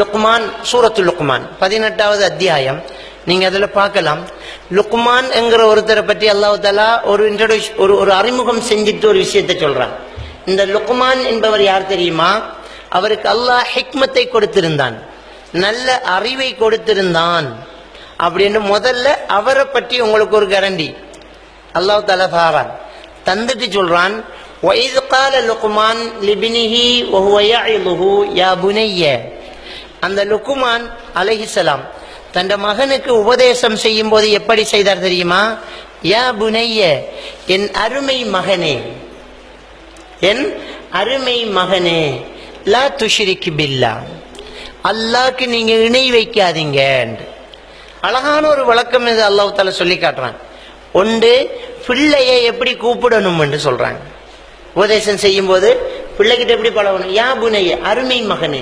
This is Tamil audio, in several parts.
லுக்மான் சூரத்து லுக்மான் பதினெட்டாவது அத்தியாயம் நீங்க அதுல பார்க்கலாம் லுக்மான் என்கிற ஒருத்தரை பற்றி அல்லாஹ் தாலா ஒரு இன்ட்ரடியூஸ் ஒரு ஒரு அறிமுகம் செஞ்சுட்டு ஒரு விஷயத்தை சொல்றான் இந்த லுக்மான் என்பவர் யார் தெரியுமா அவருக்கு அல்லாஹ் ஹிக்மத்தை கொடுத்திருந்தான் நல்ல அறிவை கொடுத்திருந்தான் அப்படின்னு முதல்ல அவரை பற்றி உங்களுக்கு ஒரு கேரண்டி அல்லாஹ் தாலா பாரான் தந்துட்டு சொல்றான் وَإِذْ قَالَ لُقْمَانُ لِابْنِهِ وَهُوَ يَعِظُهُ يَا بُنَيَّ அந்த லுக்குமான் அலஹிசலாம் தன் மகனுக்கு உபதேசம் செய்யும் போது எப்படி செய்தார் தெரியுமா? யா புனைய என் அருமை மகனே என் அருமை மகனே லா துஷிரிக்கு பில்லா அல்லாஹ்க்கு நீங்க இணை வைக்காதீங்க அழகான ஒரு வழக்கம் இது அல்லாஹ் தால சொல்லி காட்டுறான். ஒன்று பிள்ளையை எப்படி கூப்பிடணும் என்று சொல்றாங்க. உபதேசம் செய்யும் போது பிள்ளைகிட்ட எப்படி பழகணும்? யா புனைய அருமை மகனே.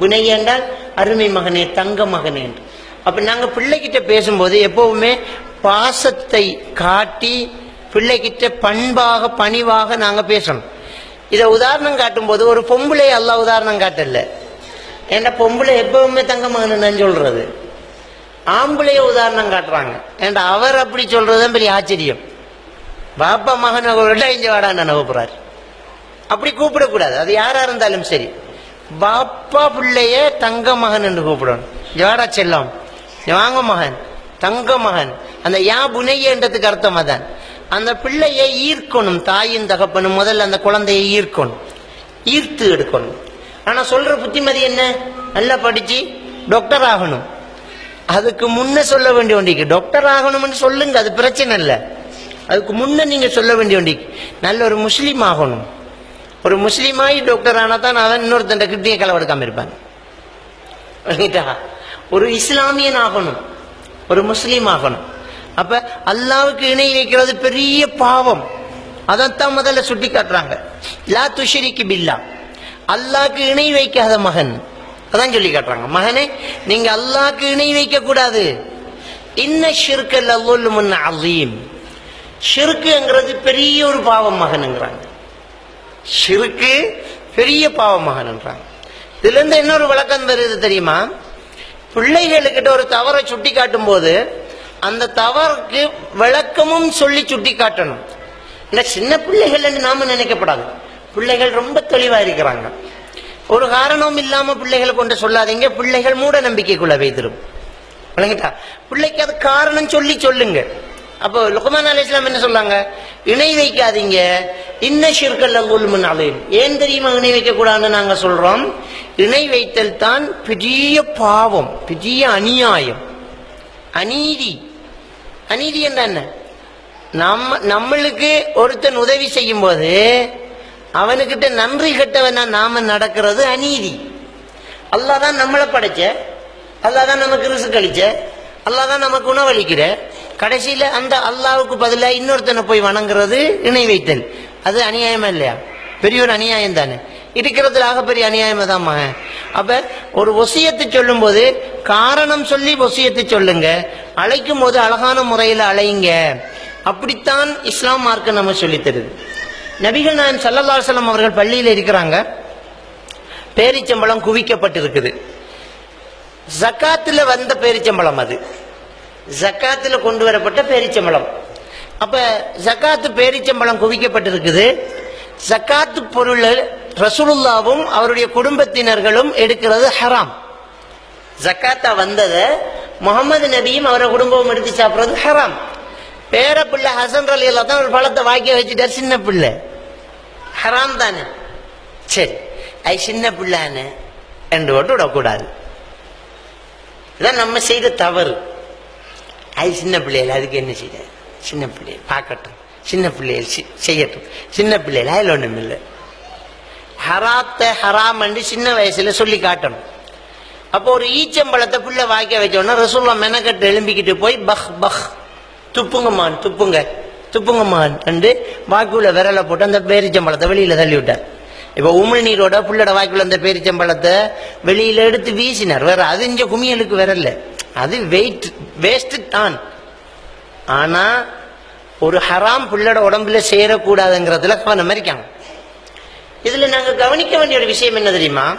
புனைய என்றால் அருமை மகனே தங்க மகனே என்று. அப்ப நாங்க பிள்ளைகிட்ட பேசும்போது எப்பவுமே பாசத்தை காட்டி பிள்ளைகிட்ட பண்பாக பணிவாக நாங்க பேசணும். இதை உதாரணம் காட்டும் போது ஒரு பொம்பளை அல்லாஹ் உதாரணம் காட்டல. ஏன்னா பொம்பளை எப்பவுமே தங்க மகன் சொல்றது. ஆம்பளைய உதாரணம் காட்டுறாங்க. ஏன்டா அவர் அப்படி சொல்றதுதான் பெரிய ஆச்சரியம். பாப்பா மகன் விட இங்க வாடான்னு அனுப்புறாரு அப்படி கூப்பிடக்கூடாது. அது யாரா இருந்தாலும் சரி. பாப்பா பிள்ளைய தங்க மகன் என்று கூப்பிடணும். ஜவாடா செல்லம்? வாங்க மகன்? தங்க மகன். அந்த யா புனையன்றதுக்கு அர்த்தம் அதான். அந்த பிள்ளையை ஈர்க்கணும் தாயின் தகப்பனும் முதல்ல அந்த குழந்தையை ஈர்க்கணும். ஈர்த்து எடுக்கணும். ஆனால் சொல்ற புத்திமதி என்ன? நல்லா படிச்சு டாக்டர் ஆகணும். அதுக்கு முன்ன சொல்ல வேண்டிய ஒன்றிக்கு. டாக்டர் ஆகணும்னு சொல்லுங்க அது பிரச்சனை இல்லை. அதுக்கு முன்ன நீங்க சொல்ல வேண்டிய ஒன்றிக்கு. நல்ல ஒரு முஸ்லீம் ஆகணும். ஒரு முஸ்லீமாயி டாக்டர் ஆனால் தான் அவன் இன்னொருத்தன் கிட்னியை களவெடுக்காம இருப்பான். விளங்கிட்டா? ஒரு இஸ்லாமியன் ஆகணும். ஒரு முஸ்லீம் ஆகணும். அப்ப அல்லாவுக்கு இணை வைக்கிறது பெரிய பாவம். அதைத்தான் முதல்ல சுட்டி காட்டுறாங்க லா துஷரிக்கு பில்லா. அல்லாக்கு இணை வைக்காத மகன். அதான் சொல்லி காட்டுறாங்க மகனே நீங்க அல்லாக்கு இணை வைக்க கூடாது இன்ன ஷிர்கல் அல்லோல் முன்ன அலீம். ஷிர்க்குங்கிறது பெரிய ஒரு பாவம் மகனுங்கிறாங்க. ஷிருக்கு பெரிய பாவமாக மகன்ன்றாங்க இதுல இருந்து இன்னொரு விளக்கம் வருது தெரியுமா? பிள்ளைகளுக்கிட்ட ஒரு தவறை சுட்டி காட்டும் போது அந்த தவறுக்கு விளக்கமும் சொல்லி சுட்டி காட்டணும். இல்ல சின்ன பிள்ளைகள் நாம நினைக்கப்படாது. பிள்ளைகள் ரொம்ப தெளிவா இருக்கிறாங்க. ஒரு காரணமும் இல்லாம பிள்ளைகளை கொண்டு சொல்லாதீங்க. பிள்ளைகள் மூட நம்பிக்கைக்குள்ள வைத்திரும் விளங்கிட்டா? பிள்ளைக்கு அது காரணம் சொல்லி சொல்லுங்க. அப்போ லுக்மான் அலி இஸ்லாம் என்ன சொல்லாங்க இணை வைக்காதீங்க. இன்ன ஷிர்கல் அங்குல்முன் அலையும் ஏன் தெரியுமா இணை வைக்க கூடாதுன்னு நாங்க சொல்றோம்? இணை வைத்தல் தான் பெரிய பாவம் பெரிய அநியாயம். அநீதி. அநீதி என்ன என்ன? நம்ம நம்மளுக்கு ஒருத்தன் உதவி செய்யும் போது அவனுக்கிட்ட நன்றி கட்டவனா நாம நடக்கிறது அநீதி. அல்லாதான் நம்மளை படைச்ச. அல்லாதான் நமக்கு ரிசு கழிச்ச அல்லாதான் நமக்கு உணவளிக்கிற. கடைசியில அந்த அல்லாவுக்கு பதிலாக இன்னொருத்தனை போய் வணங்குறது இணை வைத்தல் அது அநியாயமா இல்லையா? பெரிய ஒரு அநியாயம் தானே. இருக்கிறதுல ஆகப்பெரிய அநியாயமா தான் மகன். அப்ப ஒரு ஒசியத்தை சொல்லும் போது காரணம் சொல்லி ஒசியத்தை சொல்லுங்க. அழைக்கும் போது அழகான முறையில் அழையுங்க அப்படித்தான் இஸ்லாம் மார்க்க நம்ம சொல்லித்தருது நபிகள் நாயன் சல்லல்லா சலம் அவர்கள் பள்ளியில் இருக்கிறாங்க. பேரிச்சம்பளம் குவிக்கப்பட்டிருக்குது. ஜக்காத்துல வந்த பேரிச்சம்பழம் அது. ஜக்காத்துல கொண்டு வரப்பட்ட பேரிச்சம்பழம். அப்ப ஜக்காத்து பேரிச்சம்பளம் குவிக்கப்பட்டிருக்குது. ஜக்காத்து பொருள் ரசூலுல்லாவும் அவருடைய குடும்பத்தினர்களும் எடுக்கிறது ஹராம். ஜக்காத்தா வந்ததை முகமது நபியும் அவரை குடும்பமும் எடுத்து சாப்பிடுறது ஹராம். பேர பிள்ளை ஹசன் அலி அல்லா தான் ஒரு பழத்தை வாக்கிய வச்சுட்டார் சின்ன பிள்ளை. ஹராம் தானே? சரி. அது சின்ன பிள்ளைன்னு என்று ஓட்டு விடக்கூடாது. இதான் நம்ம செய்த தவறு. அது சின்ன பிள்ளைகள் அதுக்கு என்ன செய்ய? சின்ன பிள்ளைகள் பார்க்கட்டும். சின்ன பிள்ளைகள் செ- செய்யட்டும். சின்ன பிள்ளைகள் அதில் ஒன்றும் இல்லை. ஹராத்த ஹராம் என்று சின்ன வயசுல சொல்லி காட்டணும். அப்போ ஒரு ஈச்சம்பழத்தை புள்ள வாய்க்க வச்சோன்னா ரசூல்லா மெனக்கட்டு எழும்பிக்கிட்டு போய் பஹ் பஹ் துப்புங்கம்மான் துப்புங்க துப்புங்கம்மான் என்று வாக்குள்ள விரலை போட்டு அந்த பேரிச்சம்பழத்தை வெளியில தள்ளி விட்டார் இப்போ உமிழ் நீரோட புள்ளட வாய்க்குள்ள அந்த பேரிச்சம்பழத்தை வெளியில எடுத்து வீசினார். வேற அது இஞ்ச குமியலுக்கு விரல்ல. அது வெயிட் வேஸ்ட் தான். ஆனா ஒரு ஹராம் புள்ளட உடம்புல சேரக்கூடாதுங்கிறதுல கவனம் இருக்காங்க. இதுல நாங்க கவனிக்க வேண்டிய ஒரு விஷயம் என்ன தெரியுமா?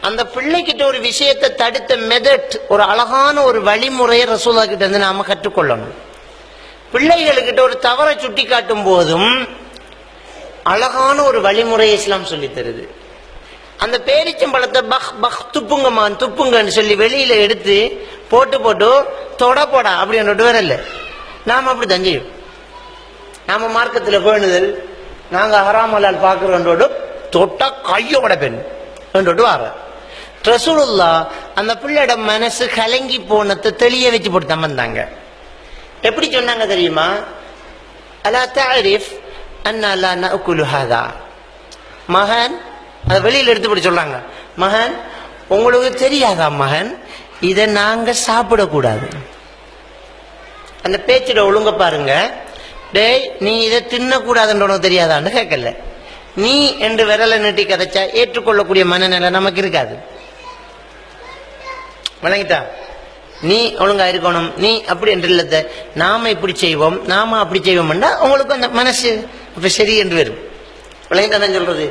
அந்த பிள்ளைகிட்ட ஒரு விஷயத்தை தடுத்த மெதட் ஒரு அழகான ஒரு வழிமுறையை ரசூலா கிட்ட இருந்து நாம கற்றுக்கொள்ளணும். பிள்ளைகளுக்கிட்ட ஒரு தவறை சுட்டி காட்டும் போதும் அழகான ஒரு வழிமுறையை இஸ்லாம் சொல்லி தருது. அந்த பேரிச்சம்பழத்தை பஹ் பஹ் துப்புங்கம்மான் துப்புங்கன்னு சொல்லி வெளியில எடுத்து போட்டு போட்டு தொட போடா அப்படின்னு வரல நாம் அப்படி தஞ்சையும் நாம மார்க்கத்தில் பேணுதல் நாங்க ஹராமலால் பாக்குறோன்றோடு தொட்டா கையோட பெண் என்றோடு வர. ரசூலுல்லா அந்த பிள்ளையோட மனசு கலங்கி போனத்தை தெளிய வச்சு போட்டு வந்தாங்க. எப்படி சொன்னாங்க தெரியுமா? அலா தாரிஃப் அண்ணா அல்லா மகன் அதை வெளியில் எடுத்து போட்டு சொல்றாங்க மகன் உங்களுக்கு தெரியாதா மகன்? இதை நாங்க சாப்பிடக்கூடாது. அந்த பேச்சிட ஒழுங்க பாருங்க. டேய் நீ இதை தின்னக்கூடாதுன்ற உனக்கு தெரியாதான்னு கேட்கல. நீ என்று விரலை நீட்டி கதைச்சா ஏற்றுக்கொள்ளக்கூடிய மனநிலை நமக்கு இருக்காது. வணங்கிட்டா? நீ ஒழுங்கா இருக்கணும். நீ அப்படி என்று இல்லத நாம இப்படி செய்வோம். நாம அப்படி செய்வோம்னா உங்களுக்கு அந்த மனசு இப்ப சரி என்று வரும். விளங்கிட்டா தான் சொல்றது?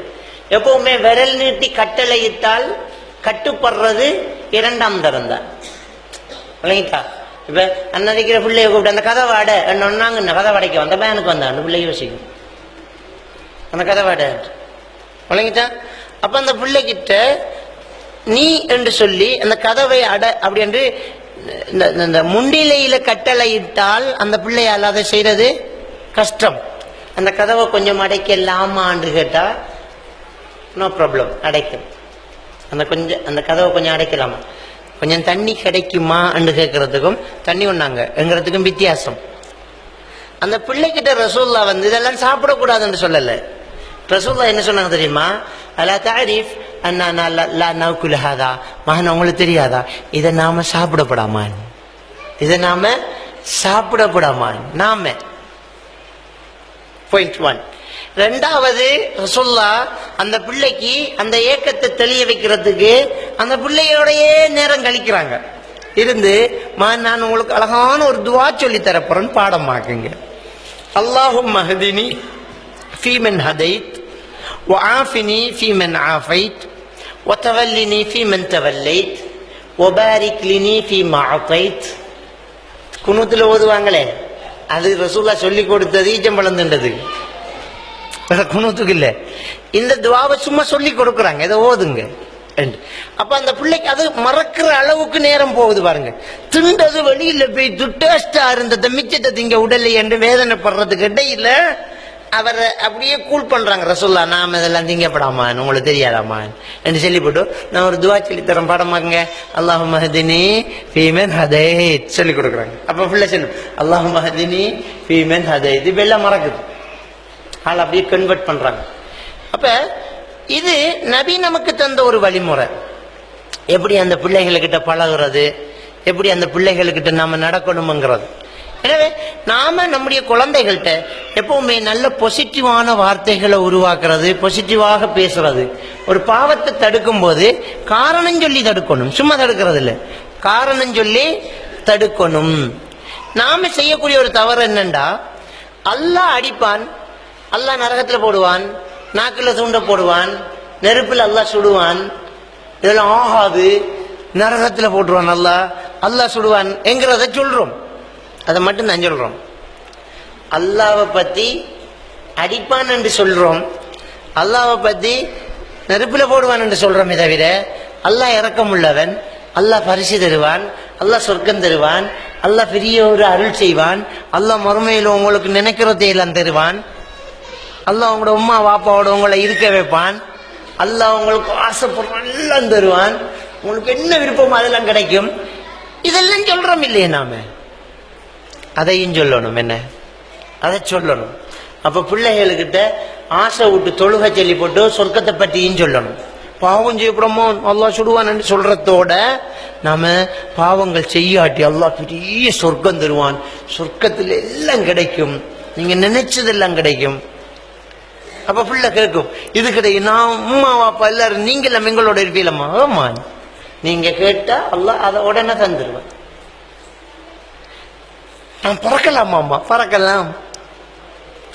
எப்பவுமே விரல் நீட்டி கட்டளையிட்டால் கட்டுப்படுறது இரண்டாம் தரம் தான். விளங்கிட்டா இப்ப அன்னதிக்கிற பிள்ளைய கூப்பிட்டு அந்த கதை வாட ஒன்னாங்க இந்த கதை வாடைக்கு வந்த எனக்கு வந்தான். அந்த பிள்ளை யோசிக்கும். அந்த கதை வாட. விளங்கிட்டா அப்ப அந்த பிள்ளைகிட்ட நீ என்று சொல்லி அந்த கதவை அட அப்படி என்று இந்த- இந்த- இந்த முண்டிலையில கட்டளையிட்டால் அந்த பிள்ளையால் அதை செய்யறது கஷ்டம். அந்த கதவை கொஞ்சம் அடைக்கலாமான்னு கேட்டா நோ ப்ராப்ளம் அடைக்கும். அந்த கொஞ்சம் அந்த கதவை கொஞ்சம் அடைக்கலாமா? கொஞ்சம் தண்ணி கிடைக்குமா? என்று கேட்கறதுக்கும் தண்ணி ஒண்ணாங்க எங்கிறதுக்கும் வித்தியாசம். அந்த பிள்ளைகிட்ட ரசூல்லா வந்து இதெல்லாம் சாப்பிடக்கூடாதுன்னு சொல்லல. ரசூல்லா என்ன சொன்னாங்க தெரியுமா? அலா தாரிஃப் அண்ணா லா- லா மகன் அவங்களுக்கு தெரியாதா? இதை நாம சாப்பிடப்படாமான் இதை நாம சாப்பிடப்படாமான் நாம. பாயிண்ட் ஒன் ரெண்டாவது ரசுல்லா அந்த பிள்ளைக்கு அந்த ஏக்கத்தை தெளிய வைக்கிறதுக்கு அந்த பிள்ளையோடயே நேரம் கழிக்கிறாங்க இருந்து மகன் நான் உங்களுக்கு அழகான ஒரு துவா சொல்லி தரப்போறேன்னு பாடமாக்குங்க அல்லாஹும் மஹதினி ஃபீமன் ஹதைத் وعافني فيمن عافيت وتولني فيمن توليت وبارك لي فيما أعطيت குனூத்துல ஓதுவாங்களே அது ரசூல்லா சொல்லி கொடுத்தது ஈச்சம்பழம் குணத்துக்கு இல்லை. இந்த துவாவை சும்மா சொல்லி கொடுக்குறாங்க. இதை ஓதுங்க. அப்ப அந்த பிள்ளைக்கு அது மறக்கிற அளவுக்கு நேரம் போகுது பாருங்க. திண்டது வெளியில போய் துட்டேஸ்டா இருந்ததை மிச்சத்தை திங்க உடலை என்று வேதனைப்படுறதுக்கு இடையில அவரை அப்படியே கூல் பண்றாங்க. ரசோல்லா நாம இதெல்லாம் திங்கப்படாமா உங்களுக்கு தெரியாதாமா என்று சொல்லி போட்டு நான் ஒரு துவா சொல்லி தரேன் படமாங்க அல்லாஹு மஹதினி ஃபீமன் ஹதைத். சொல்லி கொடுக்குறாங்க. அப்ப பிள்ளை சொல்லும் அல்லாஹு மஹதினி ஃபீமன் ஹதைத். இது எல்லாம் மறக்குது. ஆள் அப்படியே கன்வெர்ட் பண்றாங்க. அப்ப இது நபி நமக்கு தந்த ஒரு வழிமுறை. எப்படி அந்த பிள்ளைகளுக்கிட்ட பழகுறது? எப்படி அந்த பிள்ளைகளுக்கிட்ட நாம நடக்கணுங்கிறது எனவே நாம நம்முடைய குழந்தைகள்கிட்ட எப்பவுமே நல்ல பொசிட்டிவான வார்த்தைகளை உருவாக்குறது பொசிட்டிவாக பேசுறது. ஒரு பாவத்தை தடுக்கும் போது காரணம் சொல்லி தடுக்கணும். சும்மா தடுக்கிறது இல்லை காரணம் சொல்லி தடுக்கணும். நாம செய்யக்கூடிய ஒரு தவறு என்னண்டா? அல்லாஹ் அடிப்பான் அல்லாஹ் நரகத்தில் போடுவான் நாக்கில் தூண்ட போடுவான் நெருப்பில் அல்லாஹ் சுடுவான். இதெல்லாம் ஆகாது. நரகத்தில் போட்டுருவான் அல்லாஹ். அல்லாஹ் சுடுவான். என்கிறத சொல்கிறோம் அதை மட்டும் நான் சொல்கிறோம் அல்லாவை பற்றி அடிப்பான் என்று சொல்கிறோம் அல்லாவை பற்றி நெருப்பில் போடுவான் என்று சொல்கிறோமே தவிர அல்லாஹ் இறக்கம் உள்ளவன் அல்லாஹ் பரிசு தருவான் அல்லாஹ் சொர்க்கம் தருவான் அல்லாஹ் பெரிய ஒரு அருள் செய்வான் அல்லாஹ் மறுமையில் உங்களுக்கு நினைக்கிறதை எல்லாம் தருவான். அல்ல அவங்களோட உம்மா பாப்பாவோட உங்களை இருக்க வைப்பான். அல்ல அவங்களுக்கு ஆசைப்படுற எல்லாம் தருவான். உங்களுக்கு என்ன விருப்பம் அதெல்லாம் கிடைக்கும். இதெல்லாம் சொல்றோம் இல்லையே நாம? அதையும் சொல்லணும் என்ன? அதை சொல்லணும். அப்ப பிள்ளைகளுக்கிட்ட ஆசை விட்டு தொழுகை சொல்லி போட்டு சொர்க்கத்தை பற்றியும் சொல்லணும். பாவம் செய்யப்படுமோ அல்லா சுடுவான்னு சொல்றதோட நாம பாவங்கள் செய்யாட்டி அல்லா பெரிய சொர்க்கம் தருவான். சொர்க்கத்தில் எல்லாம் கிடைக்கும். நீங்க நினைச்சதெல்லாம் கிடைக்கும். அப்ப பிள்ளை கேட்கும் இது கிடையாது நான் அம்மா அப்பா எல்லாரும் நீங்களும் எங்களோட இருப்பீலம்மா ஆமா. நீங்க கேட்டா அல்லாஹ் அதை உடனே தந்துருவான் நான் பறக்கலாமா அம்மா? பறக்கலாம்.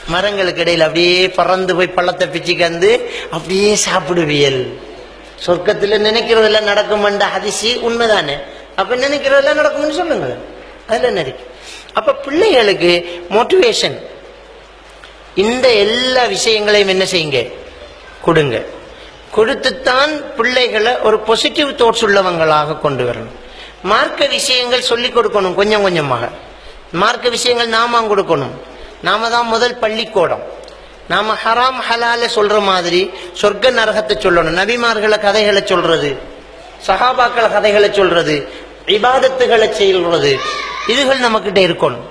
மரங்களுக்கு இடையில் அப்படியே பறந்து போய் பள்ளத்தை பிச்சுக்கந்து அப்படியே சாப்பிடுவியல். சொர்க்கத்தில் நினைக்கிறதெல்லாம் நடக்கும்ன்ற அதிசி உண்மைதானே? அப்ப நினைக்கிறதெல்லாம் நடக்கும்னு சொல்லுங்க. அதில் என்ன இருக்கு? அப்ப பிள்ளைகளுக்கு மோட்டிவேஷன் இந்த எல்லா விஷயங்களையும் என்ன செய்யுங்க? கொடுங்க. கொடுத்துத்தான் பிள்ளைகளை ஒரு பொசிட்டிவ் தோட்ஸ் உள்ளவங்களாக கொண்டு வரணும். மார்க்க விஷயங்கள் சொல்லிக் கொடுக்கணும் கொஞ்சம் கொஞ்சமாக. மார்க்க விஷயங்கள் நாம கொடுக்கணும். நாம தான் முதல் பள்ளிக்கூடம். நாம ஹராம் ஹலால சொல்ற மாதிரி சொர்க்க நரகத்தை சொல்லணும். நபிமார்களை கதைகளை சொல்றது சஹாபாக்கள கதைகளை சொல்றது இபாதத்துகளை செய்கிறது இதுகள் நம்மக்கிட்ட இருக்கணும்.